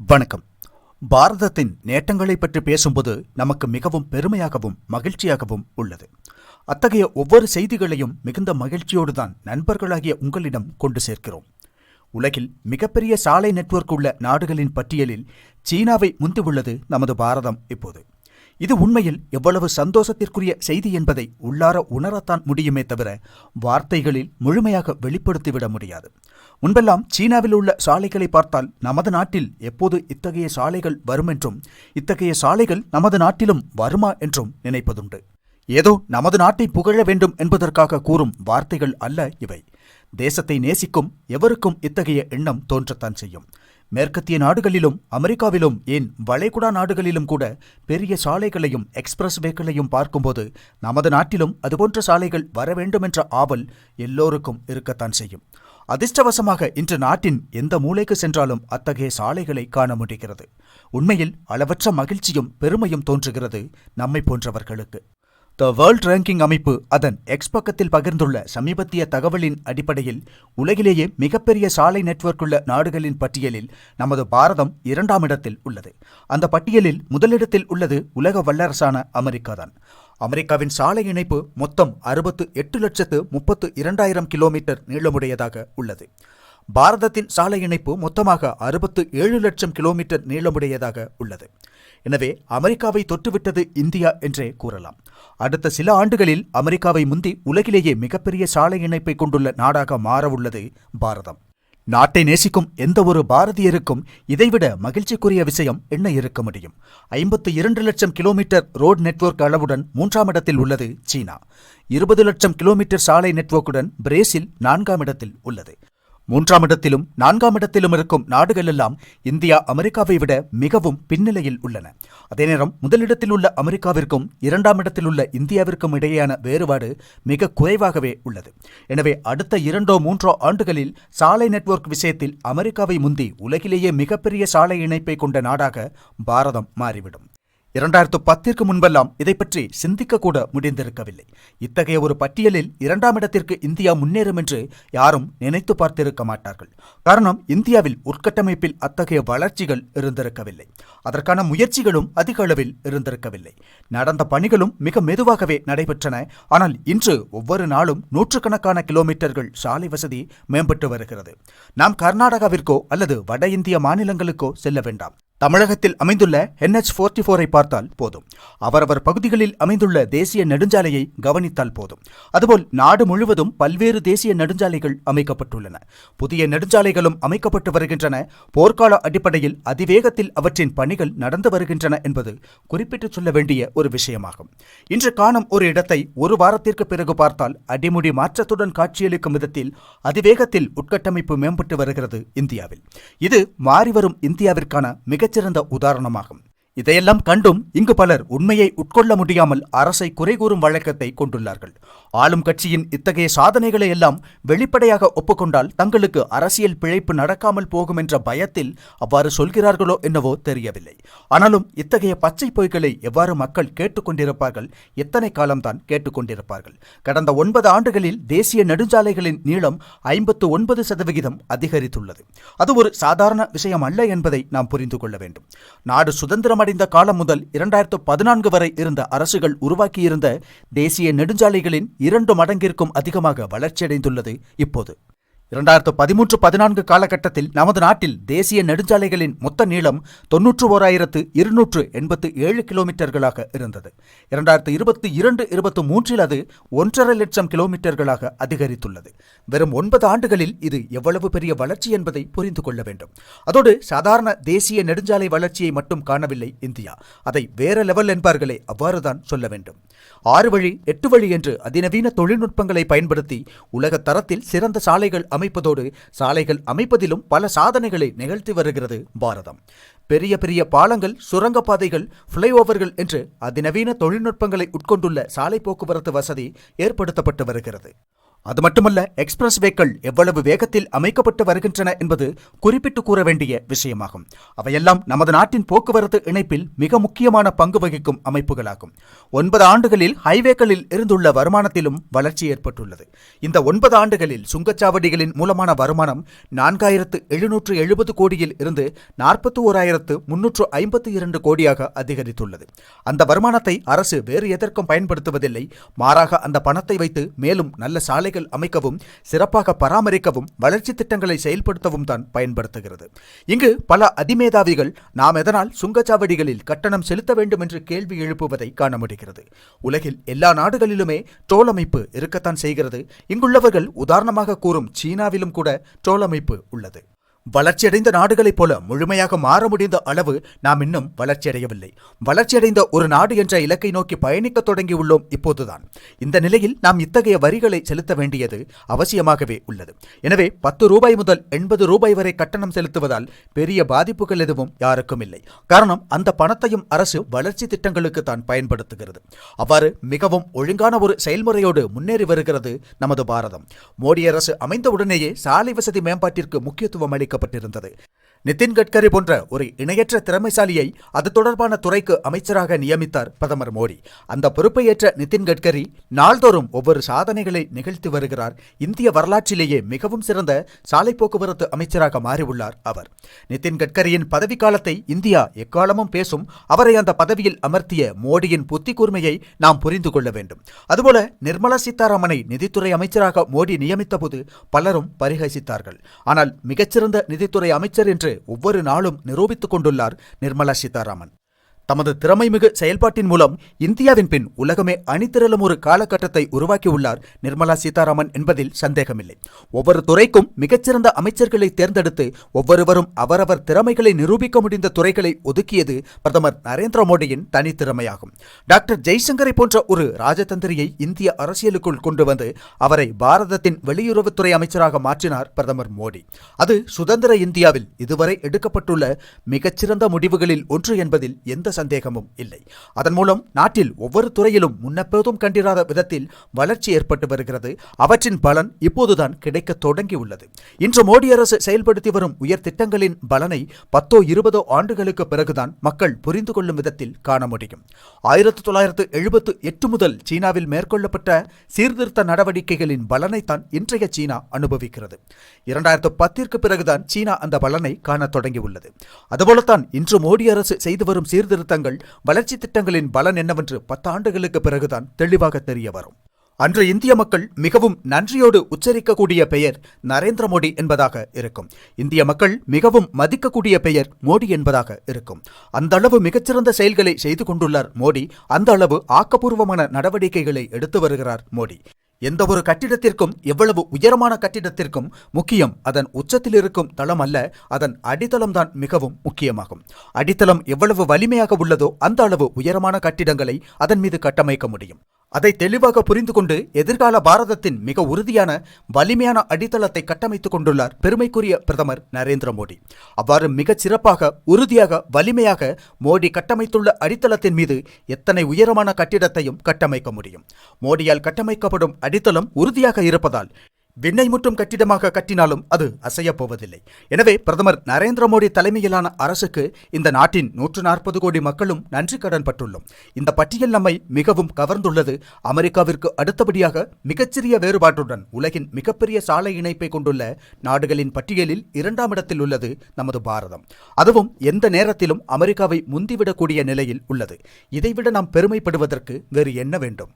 வணக்கம். பாரதத்தின் நேட்டங்களை பற்றி பேசும்போது நமக்கு மிகவும் பெருமையாகவும் மகிழ்ச்சியாகவும் உள்ளது. அத்தகைய ஒவ்வொரு செய்திகளையும் மிகுந்த மகிழ்ச்சியோடு தான் நண்பர்களாகிய உங்களிடம் கொண்டு சேர்க்கிறோம். உலகில் மிகப்பெரிய சாலை நெட்வொர்க் உள்ள நாடுகளின் பட்டியலில் சீனாவை முந்தியுள்ளது நமது பாரதம் இப்போது. இது உண்மையில் எவ்வளவு சந்தோஷத்திற்குரிய செய்தி என்பதை உள்ளார உணரத்தான் முடியுமே தவிர வார்த்தைகளில் முழுமையாக வெளிப்படுத்திவிட முடியாது. முன்பெல்லாம் சீனாவில் உள்ள சாலைகளை பார்த்தால் நமது நாட்டில் எப்போது இத்தகைய சாலைகள் வரும் என்றும் இத்தகைய சாலைகள் நமது நாட்டிலும் வருமா என்றும் நினைப்பதுண்டு. ஏதோ நமது நாட்டை புகழ வேண்டும் என்பதற்காக கூறும் வார்த்தைகள் அல்ல இவை. தேசத்தை நேசிக்கும் எவருக்கும் இத்தகைய எண்ணம் தோன்றத்தான் செய்யும். மேற்கத்திய நாடுகளிலும் அமெரிக்காவிலும் ஏன் வளைகுடா நாடுகளிலும் கூட பெரிய சாலைகளையும் எக்ஸ்பிரஸ் வேக்களையும் பார்க்கும்போது நமது நாட்டிலும் அதுபோன்ற சாலைகள் வர வேண்டும் என்ற ஆவல் எல்லோருக்கும் இருக்கத்தான் செய்யும். அதிர்ஷ்டவசமாக இன்று நாட்டின் எந்த மூலைக்கு சென்றாலும் அத்தகைய சாலைகளை காண முடிகிறது. உண்மையில் அளவற்ற மகிழ்ச்சியும் பெருமையும் தோன்றுகிறது நம்மை போன்றவர்களுக்கு. த வேர்ல்ட் ரேங்கிங் அமைப்பு அதன் எக்ஸ் பக்கத்தில் பகிர்ந்துள்ள சமீபத்திய தகவலின் அடிப்படையில் உலகிலேயே மிகப்பெரிய சாலை நெட்வொர்க் உள்ள நாடுகளின் பட்டியலில் நமது பாரதம் இரண்டாம் இடத்தில் உள்ளது. அந்த பட்டியலில் முதலிடத்தில் உள்ளது உலக வல்லரசான அமெரிக்கா தான் அமெரிக்காவின் சாலை இணைப்பு மொத்தம் அறுபத்து எட்டு லட்சத்து முப்பத்து இரண்டாயிரம் கிலோமீட்டர் நீளமுடையதாக உள்ளது. பாரதத்தின் சாலை இணைப்பு மொத்தமாக அறுபத்து ஏழு லட்சம் கிலோமீட்டர் நீளமுடையதாக உள்ளது. எனவே அமெரிக்காவை தொட்டுவிட்டது இந்தியா என்றே கூறலாம். அடுத்த சில ஆண்டுகளில் அமெரிக்காவை முந்தி உலகிலேயே மிகப்பெரிய சாலை இணைப்பை கொண்டுள்ள நாடாக மாறவுள்ளது பாரதம். நாட்டை நேசிக்கும் எந்த ஒரு பாரதியருக்கும் இதைவிட மகிழ்ச்சிக்குரிய விஷயம் என்ன இருக்க முடியும்? ஐம்பத்து இரண்டு லட்சம் கிலோமீட்டர் ரோட் நெட்வொர்க் அளவுடன் மூன்றாம் இடத்தில் உள்ளது சீனா. இருபது லட்சம் கிலோமீட்டர் சாலை நெட்வொர்க்குடன் பிரேசில் நான்காம் இடத்தில் உள்ளது. மூன்றாம் இடத்திலும் நான்காம் இடத்திலும் இருக்கும் நாடுகள் எல்லாம் இந்தியா அமெரிக்காவை விட மிகவும் பின்னிலையில் உள்ளன. அதே நேரம் முதலிடத்தில் உள்ள அமெரிக்காவிற்கும் இரண்டாம் இடத்தில் உள்ள இந்தியாவிற்கும் இடையேயான வேறுபாடு மிக குறைவாகவே உள்ளது. எனவே அடுத்த இரண்டோ மூன்றோ ஆண்டுகளில் சாலை நெட்வொர்க் விஷயத்தில் அமெரிக்காவை முந்தி உலகிலேயே மிகப்பெரிய சாலை இணைப்பை கொண்ட நாடாக பாரதம் மாறிவிடும். இரண்டாயிரத்து பத்திற்கு முன்பெல்லாம் இதை பற்றி சிந்திக்க கூட முடிந்திருக்கவில்லை. இத்தகைய ஒரு பட்டியலில் இரண்டாம் இடத்திற்கு இந்தியா முன்னேறும் என்று யாரும் நினைத்து பார்த்திருக்க மாட்டார்கள். காரணம் இந்தியாவில் உட்கட்டமைப்பில் அத்தகைய வளர்ச்சிகள் இருந்திருக்கவில்லை. அதற்கான முயற்சிகளும் அதிக அளவில் இருந்திருக்கவில்லை. நடந்த பணிகளும் மிக மெதுவாகவே நடைபெற்றன. ஆனால் இன்று ஒவ்வொரு நாளும் நூற்றுக்கணக்கான கிலோமீட்டர்கள் சாலை வசதி மேம்பட்டு வருகிறது. நாம் கர்நாடகாவிற்கோ அல்லது வட இந்திய மாநிலங்களுக்கோ செல்ல வேண்டாம். தமிழகத்தில் அமைந்துள்ள என்ஹெச் ஃபோர்ட்டி ஃபோரை பார்த்தால் போதும். அவரவர் பகுதிகளில் அமைந்துள்ள தேசிய நெடுஞ்சாலையை கவனித்தால் போதும். அதுபோல் நாடு முழுவதும் பல்வேறு தேசிய நெடுஞ்சாலைகள் அமைக்கப்பட்டுள்ளன. புதிய நெடுஞ்சாலைகளும் அமைக்கப்பட்டு வருகின்றன. போர்க்கால அடிப்படையில் அதிவேகத்தில் அவற்றின் பணிகள் நடந்து வருகின்றன என்பது குறிப்பிட்டு சொல்ல வேண்டிய ஒரு விஷயமாகும். இன்று காணும் ஒரு இடத்தை ஒரு வாரத்திற்கு பிறகு பார்த்தால் அடிமுடி மாற்றத்துடன் காட்சியளிக்கும் விதத்தில் அதிவேகத்தில் உட்கட்டமைப்பு மேம்பட்டு வருகிறது இந்தியாவில். இது மாறிவரும் இந்தியாவிற்கான மிக மிகச்சிறந்த உதாரணமாகும். இதையெல்லாம் கண்டும் இங்கு பலர் உண்மையை உட்கொள்ள முடியாமல் அரசை குறை கூறும் வழக்கத்தை கொண்டுள்ளார்கள். ஆளும் கட்சியின் இத்தகைய சாதனைகளை எல்லாம் வெளிப்படையாக ஒப்புக்கொண்டால் தங்களுக்கு அரசியல் பிழைப்பு நடக்காமல் போகும் என்ற பயத்தில் அவ்வாறு சொல்கிறார்களோ என்னவோ தெரியவில்லை. ஆனாலும் இத்தகைய பச்சை பொய்களை எவ்வாறு மக்கள் கேட்டுக்கொண்டிருப்பார்கள் எத்தனை காலம்தான் கேட்டுக்கொண்டிருப்பார்கள் கடந்த ஒன்பது ஆண்டுகளில் தேசிய நெடுஞ்சாலைகளின் நீளம் ஐம்பத்து ஒன்பது சதவிகிதம் அதிகரித்துள்ளது. அது ஒரு சாதாரண விஷயம் அல்ல என்பதை நாம் புரிந்து கொள்ள வேண்டும். நாடு சுதந்திரம் அடைந்த காலம் முதல் இரண்டாயிரத்து பதினான்கு வரை இருந்த அரசுகள் உருவாக்கியிருந்த தேசிய நெடுஞ்சாலைகளின் இரண்டு மடங்கிற்கும் அதிகமாக வளர்ச்சியடைந்துள்ளது இப்போது. இரண்டாயிரத்து பதிமூன்று பதினான்கு காலகட்டத்தில் நமது நாட்டில் தேசிய நெடுஞ்சாலைகளின் மொத்த நீளம் தொன்னூற்று ஓராயிரத்து இருநூற்று எண்பத்து ஏழு கிலோமீட்டர்களாக இருந்தது. இரண்டாயிரத்து இருபத்தி இரண்டு இருபத்தி மூன்றில் அது ஒன்றரை லட்சம் கிலோமீட்டர்களாக அதிகரித்துள்ளது. வெறும் ஒன்பது ஆண்டுகளில் இது எவ்வளவு பெரிய வளர்ச்சி என்பதை புரிந்து கொள்ள வேண்டும். அதோடு சாதாரண தேசிய நெடுஞ்சாலை வளர்ச்சியை மட்டும் காணவில்லை இந்தியா. அதை வேற லெவல் என்பார்களே அவ்வாறுதான் சொல்ல வேண்டும். ஆறு வழி எட்டு வழி என்று அதிநவீன தொழில்நுட்பங்களை பயன்படுத்தி உலக தரத்தில் சிறந்த சாலைகள் அமைப்பதோடு சாலைகள் அமைப்பதிலும் பல சாதனைகளை நிகழ்த்தி வருகிறது பாரதம். பெரிய பெரிய பாலங்கள் சுரங்கப்பாதைகள் ஃப்ளைஓவர்கள் என்று அதிநவீன தொழில்நுட்பங்களை உட்கொண்டுள்ள சாலை போக்குவரத்து வசதி ஏற்படுத்தப்பட்டு வருகிறது. அது மட்டுமல்ல எக்ஸ்பிரஸ் வேக்கள் எவ்வளவு வேகத்தில் அமைக்கப்பட்டு வருகின்றன என்பது குறிப்பிட்டு கூற வேண்டிய விஷயமாகும். அவையெல்லாம் நமது நாட்டின் போக்குவரத்து இணைப்பில் மிக முக்கியமான பங்கு வகிக்கும் அமைப்புகளாகும். ஒன்பது ஆண்டுகளில் ஹைவேக்களில் இருந்துள்ள வருமானத்திலும் வளர்ச்சி ஏற்பட்டுள்ளது. இந்த ஒன்பது ஆண்டுகளில் சுங்கச்சாவடிகளின் மூலமான வருமானம் நான்காயிரத்து எழுநூற்று எழுபது கோடியில் இருந்து நாற்பத்தி ஓராயிரத்து முன்னூற்று ஐம்பத்தி இரண்டு கோடியாக அதிகரித்துள்ளது. அந்த வருமானத்தை அரசு வேறு எதற்கும் பயன்படுத்துவதில்லை. மாறாக அந்த பணத்தை வைத்து மேலும் நல்ல சாலைகள் அமைக்கவும் சிறப்பாக பராமரிக்கவும் வளர்ச்சி திட்டங்களை செயல்படுத்தவும் தான் பயன்படுத்துகிறது. இங்கு பல அதிமேதாவிகள் நாம் எதனால் சுங்கச்சாவடிகளில் கட்டணம் செலுத்த வேண்டும் என்று கேள்வி எழுப்புவதை காண முடிகிறது. உலகில் எல்லா நாடுகளிலுமே டோல் அமைப்பு இருக்கத்தான் செய்கிறது. இங்குள்ளவர்கள் உதாரணமாக கூறும் சீனாவிலும் கூட டோல் அமைப்பு உள்ளது. வளர்ச்சியடைந்த நாடுகளைப் போல முழுமையாக மாற முடிந்த அளவு நாம் இன்னும் வளர்ச்சியடையவில்லை. வளர்ச்சியடைந்த ஒரு நாடு என்ற இலக்கை நோக்கி பயணிக்க தொடங்கியுள்ளோம் இப்போதுதான். இந்த நிலையில் நாம் இத்தகைய வரிகளை செலுத்த வேண்டியது அவசியமாகவே உள்ளது. எனவே பத்து ரூபாய் முதல் எண்பது ரூபாய் வரை கட்டணம் செலுத்துவதால் பெரிய பாதிப்புகள் எதுவும் யாருக்கும் இல்லை. காரணம் அந்த பணத்தையும் அரசு வளர்ச்சி திட்டங்களுக்கு தான் பயன்படுத்துகிறது. அவ்வாறு மிகவும் ஒழுங்கான ஒரு செயல்முறையோடு முன்னேறி வருகிறது நமது பாரதம். மோடி அரசு அமைந்தவுடனேயே சாலை வசதி மேம்பாட்டிற்கு முக்கியத்துவம் அளிக்க வைக்கப்பட்டிருந்தது நிதின் கட்கரி போன்ற ஒரு இணையற்ற திறமைசாலியை அது தொடர்பான துறைக்கு அமைச்சராக நியமித்தார் பிரதமர் மோடி. அந்த பொறுப்பை ஏற்ற நிதின் கட்கரி நாள்தோறும் ஒவ்வொரு சாதனைகளை நிகழ்த்தி வருகிறார். இந்திய வரலாற்றிலேயே மிகவும் சிறந்த சாலை போக்குவரத்து அமைச்சராக மாறியுள்ளார் அவர். நிதின் கட்கரியின் பதவிக்காலத்தை இந்தியா எக்காலமும் பேசும் அவரை அந்த பதவியில் அமர்த்திய மோடியின் புத்தி கூர்மையை நாம் புரிந்து கொள்ள வேண்டும். அதுபோல நிர்மலா சீதாராமனை நிதித்துறை அமைச்சராக மோடி நியமித்தபோது பலரும் பரிகசித்தார்கள். ஆனால் மிகச்சிறந்த நிதித்துறை அமைச்சர் என்று ஒவ்வொரு நாளும் நிரூபித்துக் கொண்டுள்ளார் நிர்மலா சீதாராமன். தமது திறமைமிகு செயல்பாட்டின் மூலம் இந்தியாவின் பின் உலகமே அணிதிரளும் ஒரு காலகட்டத்தை உருவாக்கியுள்ளார் நிர்மலா சீதாராமன் என்பதில் சந்தேகமில்லை. ஒவ்வொரு துறைக்கும் மிகச்சிறந்த அமைச்சர்களை தேர்ந்தெடுத்து ஒவ்வொருவரும் அவரவர் திறமைகளை நிரூபிக்க முடிந்த துறைகளை ஒதுக்கியது பிரதமர் நரேந்திர மோடியின் தனித்திறமையாகும். டாக்டர் ஜெய்சங்கரை போன்ற ஒரு ராஜதந்திரியை இந்திய அரசியலுக்குள் கொண்டு வந்து அவரை பாரதத்தின் வெளியுறவுத்துறை அமைச்சராக மாற்றினார் பிரதமர் மோடி. அது சுதந்திர இந்தியாவில் இதுவரை எடுக்கப்பட்டுள்ள மிகச்சிறந்த முடிவுகளில் ஒன்று என்பதில் எந்த சந்தேகமும் இல்லை. அதன் மூலம் நாட்டில் ஒவ்வொரு துறையிலும் முன்னெப்போதும் கண்டிராத விதத்தில் வளர்ச்சி ஏற்பட்டு வருகிறது. அவற்றின் பலன் இப்போதுதான் கிடைக்க தொடங்கியுள்ளது இன்று மோடி அரசு செயல்படுத்தி வரும் உயர் திட்டங்களின் பலனை பத்தோ இருபதோ ஆண்டுகளுக்கு பிறகுதான் மக்கள் புரிந்து கொள்ளும் விதத்தில் காண முடியும். ஆயிரத்தி தொள்ளாயிரத்து எழுபத்து எட்டு முதல் சீனாவில் மேற்கொள்ளப்பட்ட சீர்திருத்த நடவடிக்கைகளின் பலனைத்தான் இன்றைய சீனா அனுபவிக்கிறது. இரண்டாயிரத்து பத்திற்கு பிறகுதான் சீனா அந்த பலனை காண தொடங்கியுள்ளது. அதுபோலத்தான் இன்று மோடி அரசு செய்து வரும் சீர்திருத்த சீர்திருத்தங்கள் வளர்ச்சி திட்டங்களின் பலன் என்னவென்று பத்தாண்டுகளுக்கு பிறகுதான் தெளிவாக தெரிய வரும். அன்று இந்திய மக்கள் மிகவும் நன்றியோடு உச்சரிக்கக்கூடிய பெயர் நரேந்திர மோடி என்பதாக இருக்கும். இந்திய மக்கள் மிகவும் மதிக்கக்கூடிய பெயர் மோடி என்பதாக இருக்கும். அந்த அளவு மிகச்சிறந்த செயல்களை செய்து கொண்டுள்ளார் மோடி அந்த அளவு ஆக்கப்பூர்வமான நடவடிக்கைகளை எடுத்து வருகிறார் மோடி. எந்த ஒரு கட்டிடத்திற்கும் எவ்வளவு உயரமான கட்டிடத்திற்கும் முக்கியம் அதன் உச்சத்தில் இருக்கும் தளம் அல்ல அதன் அடித்தளம்தான் மிகவும் முக்கியமாகும். அடித்தளம் எவ்வளவு வலிமையாக உள்ளதோ அந்த அளவு உயரமான கட்டிடங்களை அதன் மீது கட்டமைக்க முடியும். அதை தெளிவாக புரிந்து கொண்டு எதிர்கால பாரதத்தின் மிக உறுதியான வலிமையான அடித்தளத்தை கட்டமைத்துக் கொண்டுள்ளார் பெருமைக்குரிய பிரதமர் நரேந்திர மோடி. அவ்வாறு மிகச் சிறப்பாக உறுதியாக வலிமையாக மோடி கட்டமைத்துள்ள அடித்தளத்தின் மீது எத்தனை உயரமான கட்டிடத்தையும் கட்டமைக்க முடியும். மோடியால் கட்டமைக்கப்படும் அடித்தளம் உறுதியாக இருப்பதால் விண்ணை முற்றும் கட்டிடமாக கட்டினாலும் அது அசையப் போவதில்லை எனவே பிரதமர் நரேந்திர மோடி தலைமையிலான அரசுக்கு இந்த நாட்டின் நூற்று நாற்பது கோடி மக்களும் நன்றி கடன் பட்டுள்ளோம். இந்த பட்டியல் நம்மை மிகவும் கவர்ந்துள்ளது. அமெரிக்காவிற்கு அடுத்தபடியாக மிகச்சிறிய வேறுபாட்டுடன் உலகின் மிகப்பெரிய சாலை இணைப்பை கொண்டுள்ள நாடுகளின் பட்டியலில் இரண்டாம் இடத்தில் உள்ளது நமது பாரதம். அதுவும் எந்த நேரத்திலும் அமெரிக்காவை முந்திவிடக்கூடிய நிலையில் உள்ளது. இதைவிட நாம் பெருமைப்படுவதற்கு வேறு என்ன வேண்டும்?